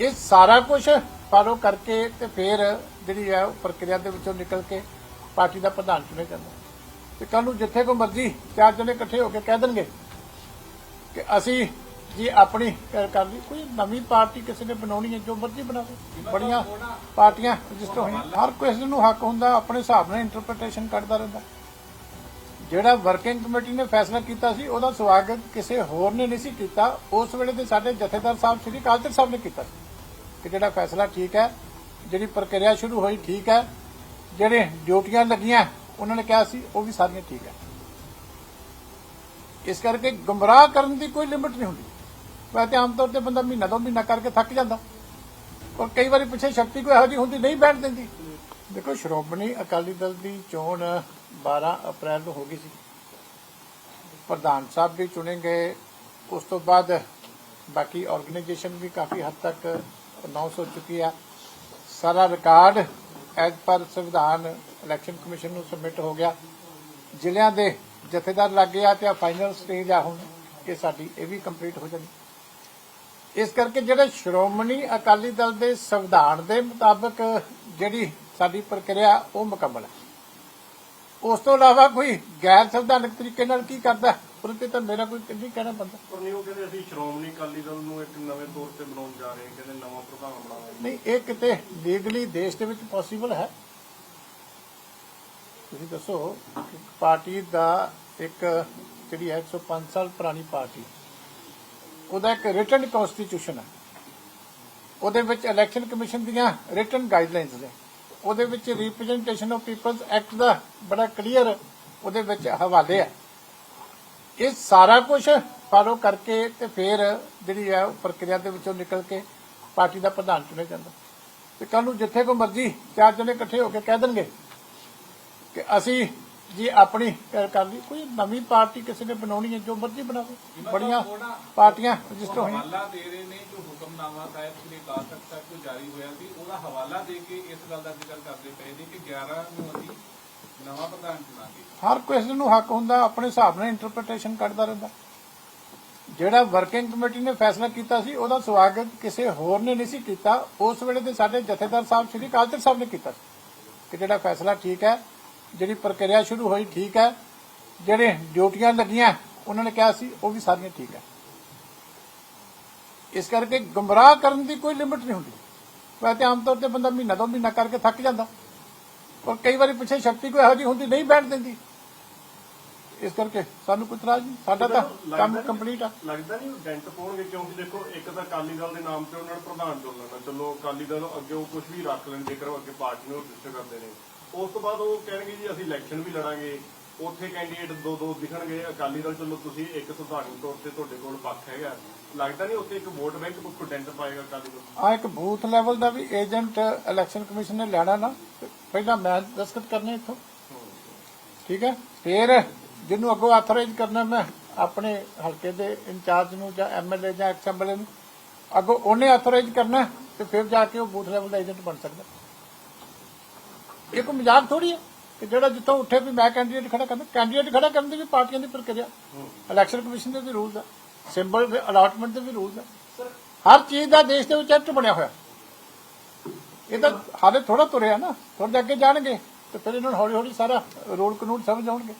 ਇਹ ਸਾਰਾ ਕੁਝ ਫਾਲੋ ਕਰਕੇ ਤੇ ਫਿਰ ਜਿਹੜੀ ਹੈ ਉਹ ਪ੍ਰਕਿਰਿਆ ਦੇ ਵਿੱਚੋਂ ਨਿਕਲ ਕੇ ਪਾਰਟੀ ਦਾ ਪ੍ਰਧਾਨ ਚੁਣਿਆ ਜਾਂਦਾ। ਤੇ ਕੱਲ ਨੂੰ ਜਿੱਥੇ ਕੋ ਮਰਜ਼ੀ ਚਾਰ ਜਣੇ ਇਕੱਠੇ ਹੋ ਕੇ ਕਹਿ ਦੇਣਗੇ ਕਿ ਅਸੀਂ ਜੀ ਆਪਣੀ ਕਰ ਕਰ ਲਈ। ਕੋਈ ਨਵੀਂ ਪਾਰਟੀ ਕਿਸੇ ਨੇ ਬਣਾਉਣੀ ਹੈ, ਜੋ ਮਰਜ਼ੀ ਬਣਾਵੇ। ਬੜੀਆਂ ਪਾਰਟੀਆਂ ਰਜਿਸਟਰ ਹੋਈਆਂ। ਹਰ ਕਿਸੇ ਨੂੰ ਹੱਕ ਹੁੰਦਾ ਆਪਣੇ ਹਿਸਾਬ ਨਾਲ ਇੰਟਰਪ੍ਰੀਟੇਸ਼ਨ ਕੱਢਦਾ ਰਹਿੰਦਾ। ਜਿਹੜਾ ਵਰਕਿੰਗ ਕਮੇਟੀ ਨੇ ਫੈਸਲਾ ਕੀਤਾ ਸੀ, ਉਹਦਾ ਸਵਾਗਤ ਕਿਸੇ ਹੋਰ ਨੇ ਨਹੀਂ ਸੀ ਕੀਤਾ। ਉਸ ਵੇਲੇ ਦੇ ਸਾਡੇ ਜਥੇਦਾਰ ਸਾਹਿਬ, ਸ੍ਰੀ ਅਕਾਲ ਤਖਤ ਸਾਹਿਬ ਨੇ ਕੀਤਾ ਕਿ ਜਿਹੜਾ ਫੈਸਲਾ ਠੀਕ ਹੈ, ਜਿਹੜੀ ਪ੍ਰਕਿਰਿਆ ਸ਼ੁਰੂ ਹੋਈ ਠੀਕ ਹੈ, ਜਿਹੜੇ ਡਿਊਟੀਆਂ ਲੱਗੀਆਂ, ਉਹਨਾਂ ਨੇ ਕਿਹਾ ਸੀ, ਉਹ ਵੀ ਸਾਰੀਆਂ ਠੀਕ ਹੈ। ਇਸ ਕਰਕੇ ਗੁੰਮਰਾਹ ਕਰਨ ਦੀ ਕੋਈ ਲਿਮਿਟ ਨਹੀਂ ਹੁੰਦੀ। ਵੈਸੇ ਆਮ ਤੌਰ ਤੇ ਬੰਦਾ ਮਹੀਨਾ ਦੋ ਮਹੀਨਾ ਕਰਕੇ ਥੱਕ ਜਾਂਦਾ। ਔਰ ਕਈ ਵਾਰੀ ਪਿੱਛੇ ਸ਼ਕਤੀ ਕੋਈ ਇਹੋ ਜਿਹੀ ਹੁੰਦੀ, ਨਹੀਂ ਬੈਠ ਦਿੰਦੀ। ਦੇਖੋ, ਸ਼੍ਰੋਮਣੀ ਅਕਾਲੀ ਦਲ ਦੀ ਚੋਣ 12 ਅਪ੍ਰੈਲ ਨੂੰ ਹੋ ਗਈ ਸੀ। ਪ੍ਰਧਾਨ ਸਾਹਿਬ ਵੀ ਚੁਣੇ ਗਏ। ਉਸ ਤੋਂ ਬਾਅਦ ਬਾਕੀ ਆਰਗੇਨਾਈਜੇਸ਼ਨ ਵੀ ਕਾਫੀ ਹੱਦ ਤੱਕ ਅਨਾਉਂਸ ਹੋ ਚੁੱਕੀ ਹੈ ਸਾਰਾ ਰਿਕਾਰਡ ਐਜ਼ ਪਰ ਸੰਵਿਧਾਨ ਇਲੈਕਸ਼ਨ ਕਮਿਸ਼ਨ ਨੂੰ ਸਬਮਿਟ ਹੋ ਗਿਆ। ਜ਼ਿਲ੍ਹਿਆਂ ਦੇ ਜਥੇਦਾਰ ਲੱਗ ਗਿਆ ਤੇ ਆ ਫਾਈਨਲ ਸਟੇਜ ਆ ਹੁਣ ਕਿ ਸਾਡੀ ਇਹ ਵੀ ਕੰਪਲੀਟ ਹੋ ਜਾਣੀ। ਇਸ ਕਰਕੇ ਜਿਹੜੇ ਸ਼੍ਰੋਮਣੀ ਅਕਾਲੀ ਦਲ ਦੇ ਸੰਵਿਧਾਨ ਦੇ ਮੁਤਾਬਕ ਜਿਹੜੀ ਸਾਡੀ ਪ੍ਰਕਿਰਿਆ ਉਹ ਮੁਕੰਮਲ ਹੈ। ਉਸ ਤੋਂ ਇਲਾਵਾ ਕੋਈ ਗੈਰ ਸੰਵਿਧਾਨਕ ਤਰੀਕੇ ਨਾਲ ਕੀ ਕਰਦਾ? ਉਹਦੇ ਤੇ ਤਾਂ ਮੇਰਾ ਕੋਈ ਨਹੀਂ ਕਹਿਣਾ ਬੰਦਾ ਪਰ ਨਹੀਂ ਉਹ ਕਹਿੰਦੇ ਅਸੀਂ ਸ਼੍ਰੋਮਣੀ ਅਕਾਲੀ ਦਲ ਨੂੰ ਇੱਕ ਨਵੇਂ ਤੌਰ ਤੇ ਬਣਾਉਣ ਜਾ ਰਹੇ ਹਾਂ। ਕਹਿੰਦੇ ਨਵਾਂ ਪ੍ਰਧਾਨ ਬਣਾਵਾਂਗੇ ਨਹੀਂ ਇਹ ਕਿਤੇ ਲੀਗਲੀ ਦੇਸ਼ ਦੇ ਵਿੱਚ ਪੋਸੀਬਲ ਹੈ। ਤੁਸੀਂ ਦੱਸੋ ਪਾਰਟੀ ਦਾ ਇੱਕ ਜਿਹੜੀ ਹੈ 105 ਸਾਲ ਪੁਰਾਣੀ ਪਾਰਟੀ ਉਹਦਾ ਇੱਕ ਰਿਟਨ ਕਨਸਟੀਟਿਊਸ਼ਨ ਹੈ। ਉਹਦੇ ਵਿੱਚ ਇਲੈਕਸ਼ਨ ਕਮਿਸ਼ਨ ਦੀਆਂ ਰਿਟਨ ਗਾਈਡਲਾਈਨਸ ਨੇ। ਉਹਦੇ ਵਿੱਚ ਰਿਪਰੈਜ਼ੈਂਟੇਸ਼ਨ ਆਫ ਪੀਪਲਸ ਐਕਟ ਦਾ ਬੜਾ ਕਲੀਅਰ ਉਹਦੇ ਵਿੱਚ ਹਵਾਲੇ ਹੈ। ਇਹ ਸਾਰਾ ਕੁਝ ਫਾਲੋ ਕਰਕੇ ਤੇ ਫਿਰ ਜਿਹੜੀ ਹੈ ਉਹ ਪ੍ਰਕਿਰਿਆ ਦੇ ਵਿੱਚੋਂ ਨਿਕਲ ਕੇ ਪਾਰਟੀ ਦਾ ਪ੍ਰਧਾਨ ਚੁਣਿਆ ਜਾਂਦਾ। ਤੇ ਕੱਲ ਨੂੰ ਜਿੱਥੇ ਕੋ ਮਰਜ਼ੀ ਚਾਰ ਜਣੇ ਇਕੱਠੇ ਹੋ ਕੇ ਕਹਿ ਦੇਣਗੇ ਕਿ ਅਸੀਂ ਜੀ ਆਪਣੀ ਕਰ ਕਰ ਲਈ ਕੋਈ ਨਵੀਂ ਪਾਰਟੀ ਕਿਸੇ ਨੇ ਬਣਾਉਣੀ ਹੈ ਜੋ ਮਰਜ਼ੀ ਬਣਾਵੇ। ਬੜੀਆਂ ਪਾਰਟੀਆਂ ਰਜਿਸਟਰ ਹੋਈਆਂ। ਹਵਾਲਾ ਦੇ ਰਹੇ ਨੇ ਜੋ ਹੁਕਮਨਾਮਾ ਸਾਹਿਬ ਸ੍ਰੀ ਅਕਾਲ ਤਖਤ ਸਾਹਿਬ ਤੋਂ ਜਾਰੀ ਹੋਇਆ ਸੀ ਉਹਦਾ ਹਵਾਲਾ ਦੇ ਕੇ ਇਸ ਗੱਲ ਦਾ ਜ਼ਿਕਰ ਕਰਦੇ ਪਏ ਨੇ ਕਿ 11 ਨੂੰ ਅਸੀਂ ਨਵਾਂ ਪ੍ਰਧਾਨ ਚੁਣਾਂਗੇ। ਹਰ ਕਿਸੇ ਨੂੰ ਹੱਕ ਹੁੰਦਾ ਆਪਣੇ ਹਿਸਾਬ ਨਾਲ ਇੰਟਰਪ੍ਰੀਟੇਸ਼ਨ ਕੱਢਦਾ ਰਹਿੰਦਾ। ਜਿਹੜਾ ਵਰਕਿੰਗ ਕਮੇਟੀ ਨੇ ਫੈਸਲਾ ਕੀਤਾ ਸੀ ਉਹਦਾ ਸਵਾਗਤ ਕਿਸੇ ਹੋਰ ਨੇ ਨਹੀਂ ਸੀ ਕੀਤਾ। ਉਸ ਵੇਲੇ ਦੇ ਸਾਡੇ ਜਥੇਦਾਰ ਸਾਹਿਬ ਸ੍ਰੀ ਅਕਾਲ ਤਖਤ ਸਾਹਿਬ ਨੇ ਕੀਤਾ ਕਿ ਜਿਹੜਾ ਫੈਸਲਾ ਠੀਕ ਹੈ ਜਿਹੜੀ ਪ੍ਰਕਿਰਿਆ ਸ਼ੁਰੂ ਹੋਈ ਠੀਕ ਹੈ ਜਿਹੜੇ ਡਿਊਟੀਆਂ ਲੱਗੀਆਂ ਉਹਨਾਂ ਨੇ ਕਿਹਾ ਸੀ ਉਹ ਵੀ ਸਾਰੀਆਂ ਠੀਕ ਹੈ। ਇਸ ਕਰਕੇ ਗੁੰਮਰਾਹ ਕਰਨ ਦੀ ਕੋਈ ਲਿਮਿਟ ਨਹੀਂ ਹੁੰਦੀ। ਵੈਸੇ ਆਮ ਤੌਰ ਤੇ ਬੰਦਾ ਮਹੀਨਾ ਦੋ ਮਹੀਨਾ ਕਰਕੇ ਥੱਕ ਜਾਂਦਾ। ਔਰ ਕਈ ਵਾਰੀ ਪਿੱਛੇ ਸ਼ਕਤੀ ਕੋਈ ਇਹੋ ਜਿਹੀ ਹੁੰਦੀ ਨਹੀਂ ਬੈਠ ਦਿੰਦੀ। ਇਸ ਕਰਕੇ ਸਾਨੂੰ ਕੋਈ ਇਤਰਾਜ਼ ਨਹੀਂ। ਸਾਡਾ ਤਾਂ ਕੰਮ ਕੰਪਲੀਟ ਆ। ਲੱਗਦਾ ਨਹੀਂ ਡੈਂਟ ਪਾਉਣਗੇ ਕਿਉਂਕਿ ਦੇਖੋ ਇੱਕ ਤਾਂ ਅਕਾਲੀ ਦਲ ਦੇ ਨਾਮ ਤੇ ਉਹਨਾਂ ਨੇ ਪ੍ਰਧਾਨ ਚੁਣ ਲੈਣਾ ਚਲੋ ਅਕਾਲੀ ਦਲ ਅੱਗੇ ਉਹ ਕੁਝ ਵੀ ਰੱਖ ਲੈਣ ਜੇਕਰ ਉਹ ਅੱਗੇ ਪਾਰਟੀ ਨੂੰ ਰਜਿਸਟਰ ਕਰਦੇ ਨੇ। ਉਸ ਤੋਂ ਬਾਅਦ ਉਹ ਕਹਿਣਗੇ ਜੀ, ਅਸੀਂ ਇਲੈਕਸ਼ਨ ਵੀ ਲੜਾਂਗੇ। ਉੱਥੇ ਕੈਂਡੀਡੇਟ ਦੋ ਦੋ ਦਿਖਣਗੇ। ਅਕਾਲੀ ਦਲ ਚਲੋ ਤੁਸੀਂ ਇੱਕ ਸੰਵਿਧਾਨਕ ਤੌਰ ਤੇ ਤੁਹਾਡੇ ਕੋਲ ਪੱਖ ਹੈਗਾ। ਲੱਗਦਾ ਨਹੀਂ ਉੱਥੇ ਇੱਕ ਵੋਟ ਬੈਂਕ ਕੋਈ ਪਾਏਗਾ ਅਕਾਲੀ ਦਲ? ਆ ਇੱਕ ਬੂਥ ਲੈਵਲ ਦਾ ਵੀ ਏਜੰਟ ਇਲੈਕਸ਼ਨ ਕਮਿਸ਼ਨ ਨੇ ਲੈਣਾ ਨਾ। ਪਹਿਲਾਂ ਮੈਂ ਦਸਤਖਤ ਕਰਨੇ ਇੱਥੋਂ। ਠੀਕ ਹੈ? ਫਿਰ ਜਿਹਨੂੰ ਅੱਗੋਂ ਆਥੋਰਾਈਜ਼ ਕਰਨਾ, ਮੈਂ ਆਪਣੇ ਹਲਕੇ ਦੇ ਇੰਚਾਰਜ ਨੂੰ ਜਾਂ ਐਮਐਲਏ ਜਾਂ ਐਕਸਐਮਐਲਏ ਨੂੰ। ਅੱਗੋਂ ਉਹਨੇ ਆਥੋਰਾਈਜ਼ ਕਰਨਾ ਤੇ ਫਿਰ ਜਾ ਕੇ ਉਹ ਬੂਥ ਲੈਵਲ ਦਾ ਏਜੰਟ ਬਣ ਸਕਦਾ। ਇਹ ਕੋਈ ਮਜ਼ਾਕ ਥੋੜੀ ਹੈ ਕਿ ਜਿਹੜਾ ਜਿੱਥੋਂ ਉੱਠੇ ਵੀ ਮੈਂ ਕੈਂਡੀਡੇਟ ਖੜਾ ਕਰਨਾ ਕੈਂਡੀਡੇਟ ਖੜਾ ਕਰਨ ਦੀ ਵੀ ਪਾਰਟੀਆਂ ਦੀ ਪ੍ਰਕਿਰਿਆ। ਇਲੈਕਸ਼ਨ ਕਮਿਸ਼ਨ ਦੇ ਵੀ ਰੂਲਸ ਆ ਸਿੰਬਲ ਅਲਾਟਮੈਂਟ ਦੇ ਵੀ ਰੂਲਸ ਆ। ਹਰ ਚੀਜ਼ ਦਾ ਦੇਸ਼ ਦੇ ਵਿੱਚ ਐਕਟ ਬਣਿਆ ਹੋਇਆ। ਇਹ ਤਾਂ ਹਾਲੇ ਥੋੜਾ ਤੁਰਿਆ ਨਾ ਥੋੜੇ ਅੱਗੇ ਜਾਣਗੇ, ਤੇ ਫਿਰ ਇਹਨਾਂ ਨੂੰ ਹੌਲੀ ਹੌਲੀ ਸਾਰਾ ਰੋਲ ਕਾਨੂੰਨ ਸਮਝ ਆਉਣਗੇ।